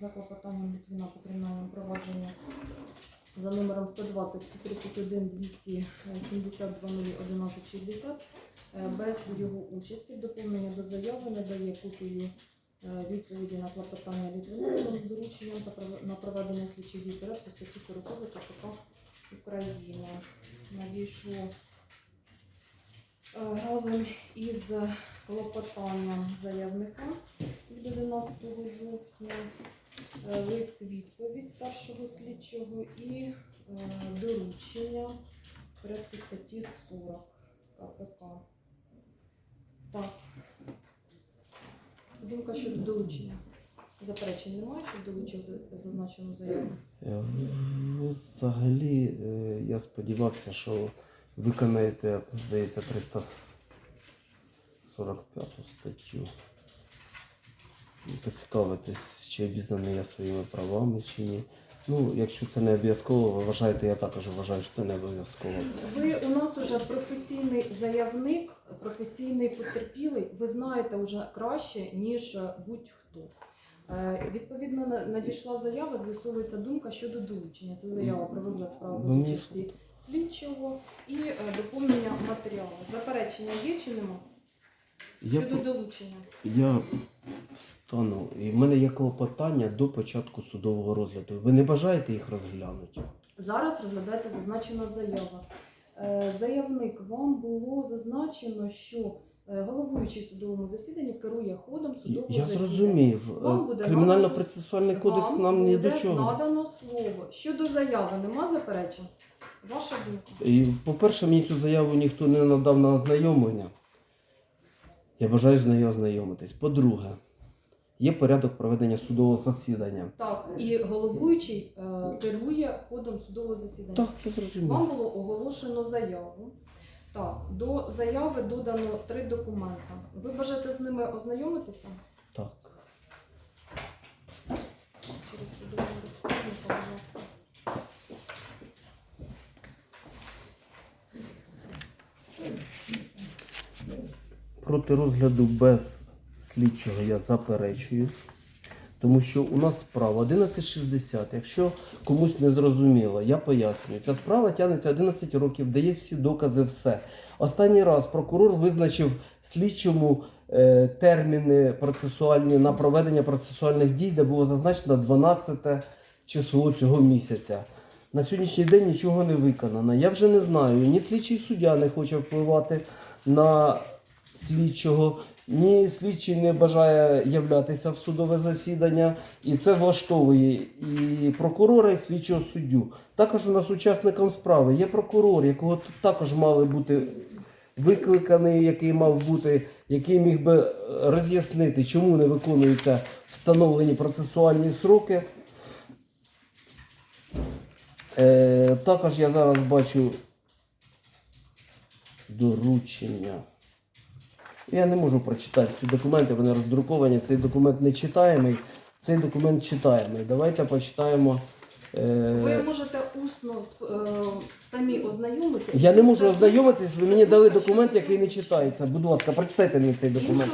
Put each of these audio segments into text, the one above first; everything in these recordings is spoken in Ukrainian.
за клопотанням Літвіна по кримінальному за номером 120 131 272 11 60 е, без його участі доповнення до заяви надає копію е, відповіді на клопотання Літвіна з дорученням та на проведення слідчих дій порядку статті 40 КПК України. Надійшло разом із клопотанням заявника від 11 жовтня, е, лист відповідь старшого слідчого і е, доручення порядку статті 40 КПК. Так. Думка щодо долучення. Заперечень немає, щоб долучити зазначену заяву. Е, Взагалі, е, я сподівався, що виконаєте, здається, 345 статтю. І Поцікавитись, чи обізнаний я своїми правами, чи ні. Ну, якщо це не обов'язково, ви вважаєте, я також вважаю, що це не обов'язково. Ви у нас уже професійний заявник, професійний потерпілий. Ви знаєте вже краще, ніж будь-хто. Е, Відповідно, на- надійшла заява, з'ясовується думка щодо долучення. Це заява про розгляд справи Ну, участі слідчого і е, доповнення матеріалу. Заперечення є чи нема? Я, Щодо долучення. я встану, і в мене є клопотання до початку судового розгляду. Ви не бажаєте їх розглянути? Зараз розглядається зазначена заява. Е, Заявник, вам було зазначено, що е, головуючий в судовому засіданні керує ходом судового Я засідання. зрозумів. Вам буде Кримінально-процесуальний кодекс Вам нам ні буде до чого. надано слово. Щодо заяви нема заперечень? Ваша думка. І, по-перше, мені цю заяву ніхто не надав на ознайомлення. Я бажаю з нею ознайомитись. По-друге, є порядок проведення судового засідання. Так, і головуючий е, керує ходом судового засідання. Так, я зрозумів. Вам було оголошено заяву. Так, до заяви додано три документа. Ви бажаєте з ними ознайомитися? Так. Через судову розпорядку, будь ласка. Проти розгляду без слідчого я заперечую. Тому що у нас справа 1160. Якщо комусь не зрозуміло, я пояснюю. Ця справа тягнеться 11 років, де є всі докази, все. Останній раз прокурор визначив слідчому е, терміни процесуальні на проведення процесуальних дій, де було зазначено 12 число цього місяця. На сьогоднішній день нічого не виконано. Я вже не знаю, ні слідчий суддя не хоче впливати на слідчого, ні слідчий не бажає являтися в судове засідання, і це влаштовує і прокурора, і слідчого суддю. Також у нас учасником справи є прокурор, якого також мали бути викликаний, який мав бути, який міг би роз'яснити, чому не виконуються встановлені процесуальні сроки. Е, також я зараз бачу доручення. Я не можу прочитати ці документи, вони роздруковані. Цей документ не читаємий, цей документ читаємий. Давайте почитаємо. Ви Е, можете усно е, самі ознайомитися. я не можу ознайомитись, ви мені дали документ, який не читається. Будь ласка, прочитайте мені цей документ.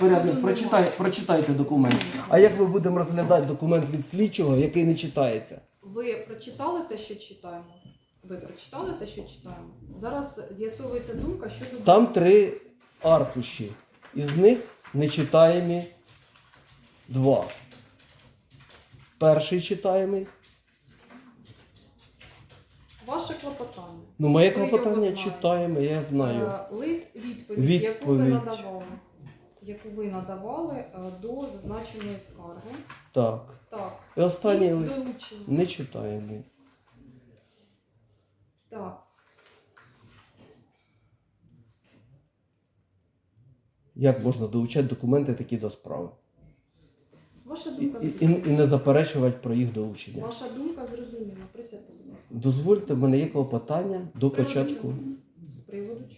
Порядок, суду прочитай, прочитайте документ. А як ми будемо розглядати документ від слідчого, який не читається? Ви прочитали те, що читаємо? Ви прочитали те, що читаємо? Зараз з'ясовується думка щодо Там три аркуші. Із них нечитаємі два. Перший читаємий. ваше клопотання. Ну, моє Ви його клопотання знаєте. читаємо, я знаю. Е, Лист відповідь, яку ви Відповідь. надавали, яку ви надавали е, до зазначеної скарги. Так. Так. І останній і лист доручення. не читаємий. Так. Як можна долучати документи такі до справи? Ваша І, думка і, зрозуміла. і не заперечувати про їх долучення. Ваша думка зрозуміла. Присядьте, будь ласка. Дозвольте, в мене є клопотання до З приводу початку. чого? З приводу чого?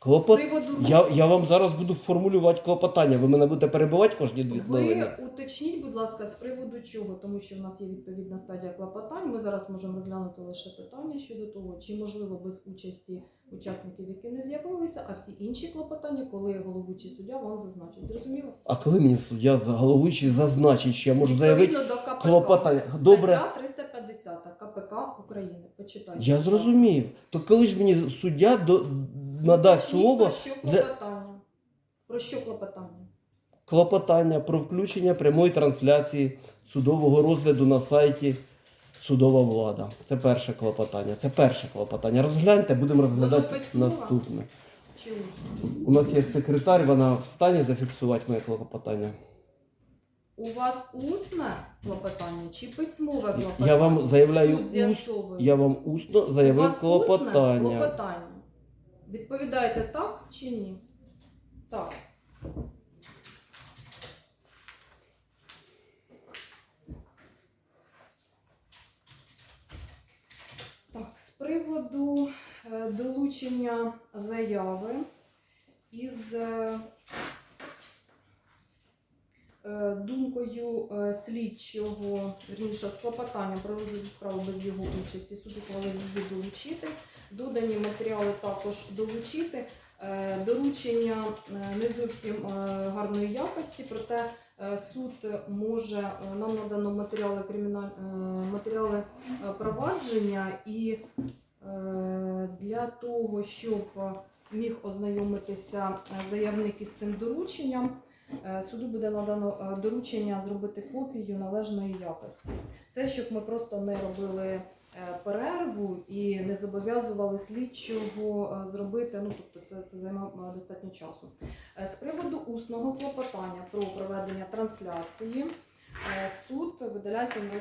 Клопот... Приводу Я, я вам зараз буду формулювати клопотання. Ви мене будете перебивати кожні дві хвилини. ви уточніть, будь ласка, з приводу чого, тому що в нас є відповідна стадія клопотань. Ми зараз можемо розглянути лише питання щодо того, чи можливо без участі учасників, які не з'явилися, а всі інші клопотання, коли головуючий суддя вам зазначить. Зрозуміло? А коли мені суддя за- головуючий зазначить, що я можу заявити Відповідно до КПК. клопотання. Добре. Стаття 350 КПК України. Почитайте. Я зрозумів. То коли ж мені суддя до, надасть слово Про що для- клопотання? Про що клопотання? клопотання про включення прямої трансляції судового розгляду на сайті Судова влада. Це перше клопотання. Це перше клопотання. Розгляньте, будемо розглядати наступне. Чи усно? У нас є секретар, вона встані зафіксувати моє клопотання. У вас усне клопотання чи письмове клопотання? Я вам заявляю Суд ус- з'ясовує. Я вам усно У вас заявив усне клопотання. клопотання. Відповідаєте так чи ні? Так. Так, з приводу е, долучення заяви із е, думкою е, слідчого, вірніше, з клопотанням про розгляд справи без його участі, суд ухвалив її долучити. Додані матеріали також долучити. Е, Доручення е, не зовсім е, гарної якості, проте е, суд може е, нам надано матеріали криміналь... е, матеріали е, провадження і е, для того, щоб міг ознайомитися е, заявник із цим дорученням, е, суду буде надано е, доручення зробити копію належної якості. Це щоб ми просто не робили е, перерву і не зобов'язували слідчого е, зробити. Ну тобто, це, це займе е, достатньо часу. Е, З приводу усного клопотання про проведення трансляції е, суд видаляється на.